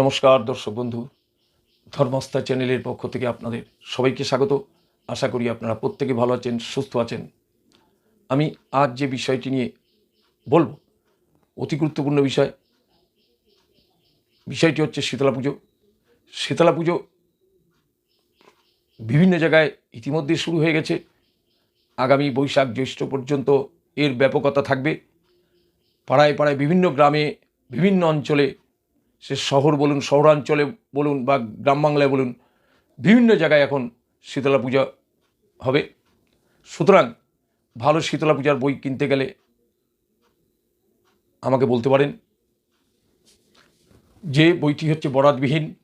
নমস্কার, দর্শক বন্ধু। ধর্মস্থা চ্যানেলের পক্ষ থেকে আপনাদের সবাইকে স্বাগত। আশা করি আপনারা প্রত্যেকে ভালো আছেন, সুস্থ আছেন। আমি আজ যে বিষয়টি নিয়ে বলব, অতি গুরুত্বপূর্ণ বিষয়, বিষয়টি হচ্ছে শীতলা পুজো। শীতলা পুজো বিভিন্ন জায়গায় ইতিমধ্যে শুরু হয়ে গেছে। আগামী বৈশাখ জ্যৈষ্ঠ পর্যন্ত এর ব্যাপকতা থাকবে। পাড়ায় পাড়ায় বিভিন্ন গ্রামে, বিভিন্ন অঞ্চলে সে শহর বলুন, শহরাঞ্চলে বলুন বা গ্রাম বাংলায় বলুন, বিভিন্ন জায়গায় এখন শীতলা পূজা হবে। সুতরাং ভালো শীতলা পূজার বই কিনতে গেলে আমাকে বলতে পারেন। যে বইটি হচ্ছে বরাতবিহীন,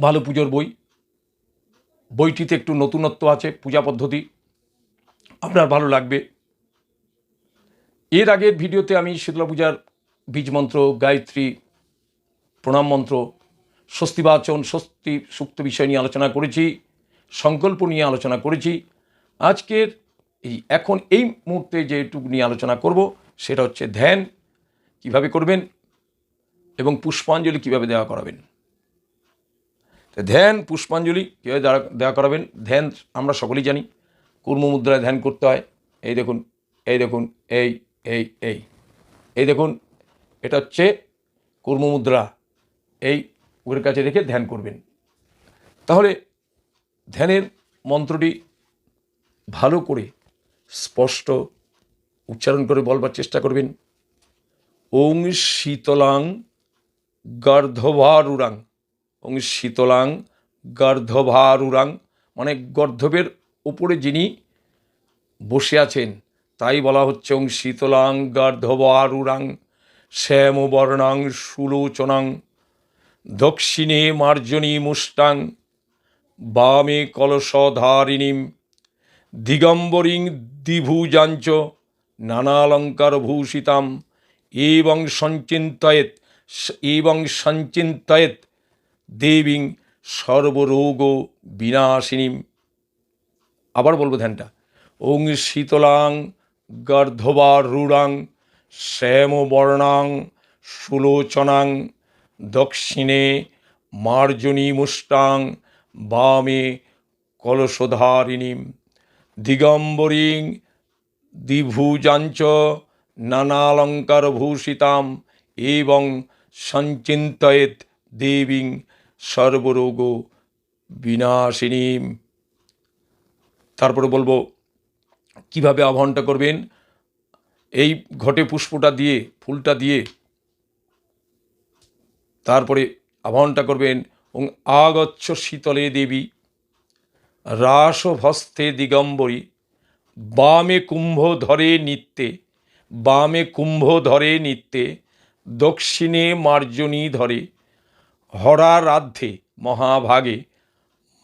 ভালো পুজোর বই। বইটিতে একটু নতুনত্ব আছে, পূজা পদ্ধতি আপনার ভালো লাগবে। এর আগের ভিডিওতে আমি শীতলা পূজার বীজ মন্ত্র গায়ত্রী প্রণাম মন্ত্র, স্বস্তিবাচন, স্বস্তি সুক্ত বিষয় নিয়ে আলোচনা করেছি, সংকল্প নিয়ে আলোচনা করেছি। আজকের এই, এখন এই মুহূর্তে যেটুকু নিয়ে আলোচনা করব, সেটা হচ্ছে ধ্যান, কীভাবে করবেন এবং পুষ্পাঞ্জলি কীভাবে দেওয়া করাবেন। ধ্যান, পুষ্পাঞ্জলি কীভাবে দেওয়া করাবেন? ধ্যান আমরা সকলেই জানি, কুর্ম মুদ্রায় ধ্যান করতে হয়। এই দেখুন এই দেখুন, এই এই এই এই দেখুন, এটা হচ্ছে কুর্ম মুদ্রা। এই ওর কাছে রেখে ধ্যান করবেন। তাহলে ধ্যানের মন্ত্রটি ভালো করে স্পষ্ট উচ্চারণ করে বলবার চেষ্টা করবেন। ওং শীতলাং গর্ধভারুরাং। ওং শীতলাং গর্ধভারুরাং। মানে গর্ধবের উপরে যিনি বসে আছেন, তাই বলা হচ্ছে ওং শীতলাং গর্ধভারুরাং। শ্যামবর্ণাং সুলোচনাং। দক্ষিণে মার্জনী মুষ্টাং, বামে কলসধারিণীম, দিগম্বরিং দ্বিভুজাঞ্চ, নানালঙ্কার ভূষিতাম, এবং সঞ্চিন্তয়েত এবং সঞ্চিন্তয়েত, দেবীং সর্বরোগ বিনাশিনীম। আবার বলব ধ্যানটা। ওং শীতলাং, গর্ধবারূঢ়াং, শ্যামবর্ণাং, সুলোচনাং দক্ষিণে মার্জনী মুষ্টাং, বামে কলসধারিণীম দিগম্বরিং দ্বিভুজাঞ্চ নানালঙ্কার ভূষিতাম এবং সঞ্চিন্তয়েত দেবীং সর্বরোগ বিনাশিনীম। তারপরে বলব, কীভাবে আহ্বানটা করবেন? এই ঘটে পুষ্পটা দিয়ে, ফুলটা দিয়ে তারপরে আহ্বানটা করবেন আগচ্ছ শীতলে দেবী রাসভস্তে দিগম্বরী, বামে কুম্ভ ধরে নিত্যে, বামে কুম্ভ ধরে নিত্যে, দক্ষিণে মার্জনী ধরে, হরারাধ্যে মহাভাগে,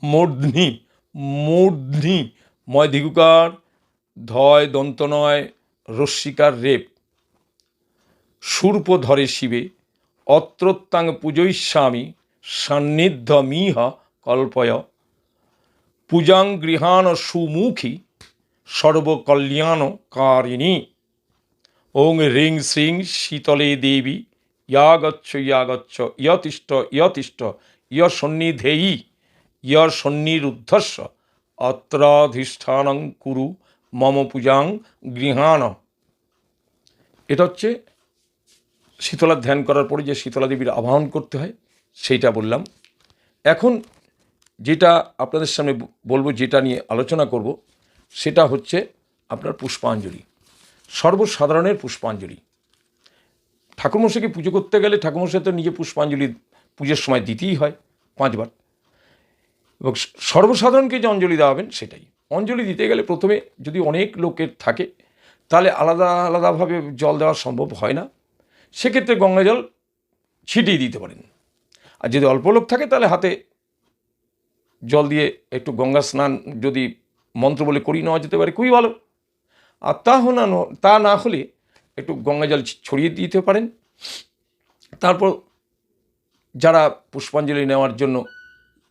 মূর্ধ্নি মূর্ধ্নি ময় দিগুকার ধয় দন্তনয় রস্মিকার রেপ, সূর্প ধরে শিবে অত্রত্যাং পূজয়িষ্যামি সান্নিধ্য মিহ কল্পয়। পূজাং গৃহাণ সুমুখী সর্বকল্যাণকারিণী। ওং রিং শ্রিং শীতলে দেবী ইয়াগচ্ছ ইয়াগচ্ছ ইয়তিষ্ঠ ইয়তিষ্ঠ ইয় সন্নিধেয়ী ইয় সন্নিরুদ্ধস্য অত্রাধিষ্ঠানং কুরু মম পূজাং গৃহাণ। এটা হচ্ছে শীতলা ধ্যান করার পরে যে শীতলা দেবীর আবাহন করতে হয়, সেইটা বললাম। এখন যেটা আপনাদের সামনে বলব, যেটা নিয়ে আলোচনা করব, সেটা হচ্ছে আপনার পুষ্পাঞ্জলি। সর্বসাধারণের পুষ্পাঞ্জলি। ঠাকুরমশাইকে পুজো করতে গেলে ঠাকুরমশাই তো নিজে পুষ্পাঞ্জলি পুজোর সময় দিতেই হয় পাঁচবার। এবং সর্বসাধারণকে যে অঞ্জলি দেওয়া হবেন সেটাই। অঞ্জলি দিতে গেলে প্রথমে যদি অনেক লোকের থাকে, তাহলে আলাদা আলাদাভাবে জল দেওয়া সম্ভব হয় না। সেক্ষেত্রে গঙ্গা জল ছিটিয়ে দিতে পারেন। আর যদি অল্প লোক থাকে, তাহলে হাতে জল দিয়ে একটু গঙ্গা স্নান যদি মন্ত্র বলে করিয়ে নেওয়া যেতে পারে, খুবই ভালো। আর তা না তা না হলে একটু গঙ্গা জল ছড়িয়ে দিতে পারেন। তারপর যারা পুষ্পাঞ্জলি নেওয়ার জন্য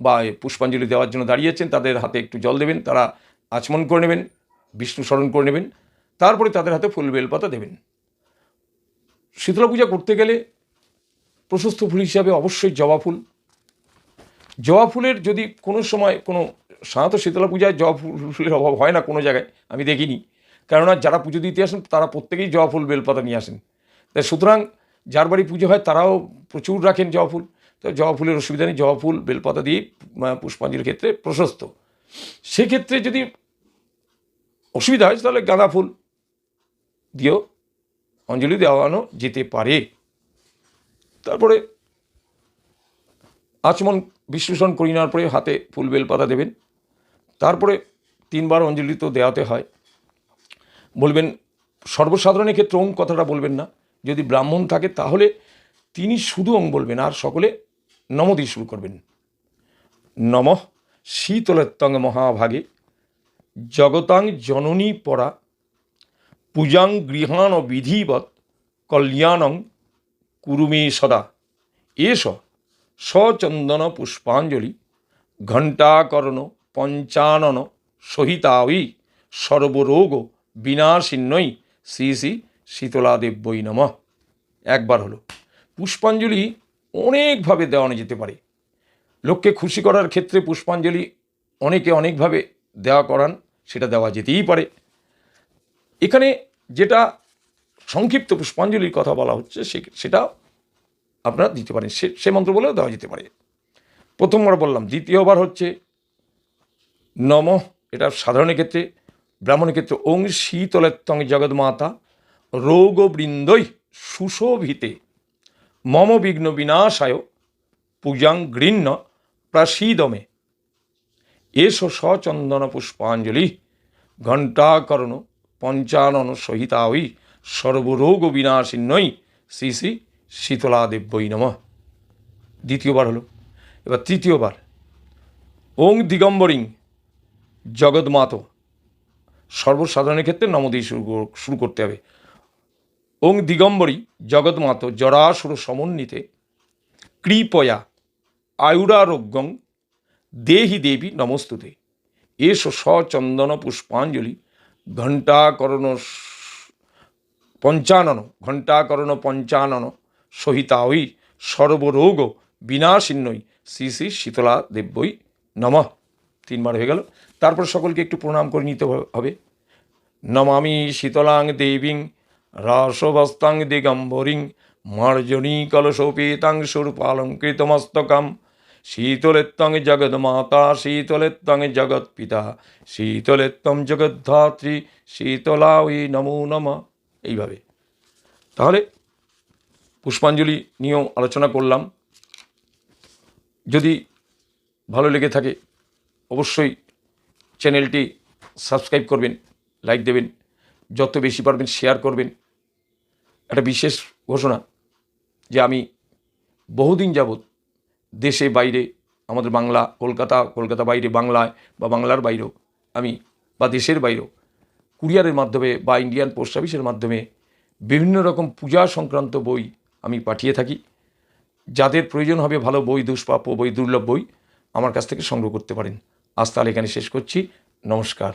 বা পুষ্পাঞ্জলি দেওয়ার জন্য দাঁড়িয়েছেন তাদের হাতে একটু জল দেবেন, তারা আচমন করে নেবেন, বিষ্ণু স্মরণ করে নেবেন, তারপরে তাদের হাতে ফুল বেলপাতা দেবেন। শীতলা পূজা করতে গেলে প্রশস্ত ফুল হিসাবে অবশ্যই জবা ফুল। জবা ফুলের যদি কোনো সময় কোনো সাধারণত শীতলা পূজায় জবা ফুল- ফুলের অভাব হয় না কোনো জায়গায়, আমি দেখিনি। কেননা যারা পুজো দিতে আসেন, তারা প্রত্যেকেই জবা ফুল, বেলপাতা নিয়ে আসেন। তাই সুতরাং যার বাড়ি পুজো হয়, তারাও প্রচুর রাখেন জবা ফুল। তো জবা ফুলের অসুবিধা নেই, জবা ফুল, বেলপাতা দিয়ে পুষ্পাঞ্জলির ক্ষেত্রে প্রশস্ত। সেক্ষেত্রে যদি অসুবিধা হয়, তাহলে গাঁদা ফুল দিয়েও অঞ্জলি দেওয়ানো যেতে পারে। তারপরে আচমন বিশ্লেষণ করে নেওয়ার পরে হাতে ফুল বেলপাতা দেবেন। তারপরে তিনবার অঞ্জলি তো দেওয়াতে হয়। বলবেন, সর্বসাধারণের ক্ষেত্রে ওং কথাটা বলবেন না। যদি ব্রাহ্মণ থাকে তাহলে তিনি শুধু ওং বলবেন আর সকলে নম দিয়ে শুরু করবেন। নম। শীতলেত্তং মহাভাগে জগতাং জননী পরা পূজাং গৃহাণ বিধিবৎ কল্যাণং কুরুমে সদা। এষ সচন্দন পুষ্পাঞ্জলি ঘণ্টাকর্ণ পঞ্চানন সহিতাবি সর্বরোগ বিনাশিন্নই শ্রী শ্রী শীতলাদেব্যই নম। একবার হলো। পুষ্পাঞ্জলি অনেকভাবে দেওয়ানো যেতে পারে। লোককে খুশি করার ক্ষেত্রে পুষ্পাঞ্জলি অনেকে অনেকভাবে দেওয়া করান, সেটা দেওয়া যেতেই পারে। এখানে যেটা সংক্ষিপ্ত পুষ্পাঞ্জলির কথা বলা হচ্ছে, সে- সেটা আপনারা দিতে পারেন। সে সে মন্ত্র বলেও দেওয়া যেতে পারে। প্রথমবার বললাম, দ্বিতীয়বার হচ্ছে, নম, এটা সাধারণের ক্ষেত্রে, ব্রাহ্মণের ক্ষেত্রে, ওং শীতলেত্তং জগৎমাতা রোগবৃন্দই সুশোভিতে, মম বিঘ্ন বিনাশায়, পূজাং গৃহ্ণ প্রসীদমে। এস সচন্দন পুষ্পাঞ্জলি, ঘণ্টাকর্ণ পঞ্চানন সহিতাই সর্বরোগ বিনাশিন্নই শ্রী শ্রী শীতলাদেব্যই নম। দ্বিতীয়বার হলো, এবার তৃতীয়বার। ওং দিগম্বরিং জগৎমাত সর্বসাধারণের ক্ষেত্রে নম দিয়ে শুরু শুরু করতে হবে। ওং দিগম্বরী জগৎমাত জরাসুর সমন্বিতে কৃপয়া আয়ুরারোগ্যং দেহি দেবী নমস্তুতে। এস সচন্দন পুষ্পাঞ্জলি ঘণ্টাকরণ পঞ্চানন ঘণ্টাকরণ পঞ্চানন সহিতাই সর্বরোগ বিনাশিন্নই শ্রী শ্রী শীতলা দেব্যই নমঃ। তিনবার হয়ে গেল। তারপর সকলকে একটু প্রণাম করে নিতে হবে। নমামি শীতলাং দেবীং, রাসবস্তাং দিগম্বরিং, মার্জনী কলশোপেতাং সুরপালঙ্কৃতমস্তকম শীতলেত্তং জগৎমাতা শীতলেত্তং জগৎপিতা শীতলেত্তম জগদ্ধাত্রী শীতলা ওই নমো নম এইভাবে। তাহলে পুষ্পাঞ্জলি নিয়েও আলোচনা করলাম। যদি ভালো লেগে থাকে, অবশ্যই চ্যানেলটি সাবস্ক্রাইব করবেন, লাইক দেবেন, যত বেশি পারবেন শেয়ার করবেন। একটা বিশেষ ঘোষণা যে আমি বহুদিন যাবৎ দেশে বাইরে, আমাদের বাংলা কলকাতা কলকাতা বাইরে বাংলায় বা বাংলার বাইরেও, আমি বা দেশের বাইরেও, কুরিয়ারের মাধ্যমে বা ইন্ডিয়ান পোস্ট অফিসের মাধ্যমে বিভিন্ন রকম পূজা সংক্রান্ত বই আমি পাঠিয়ে থাকি। যাদের প্রয়োজন হবে ভালো বই, দুষ্প্রাপ্য বই, দুর্লভ বই আমার কাছ থেকে সংগ্রহ করতে পারেন। আজ তাহলে এখানে শেষ করছি। নমস্কার।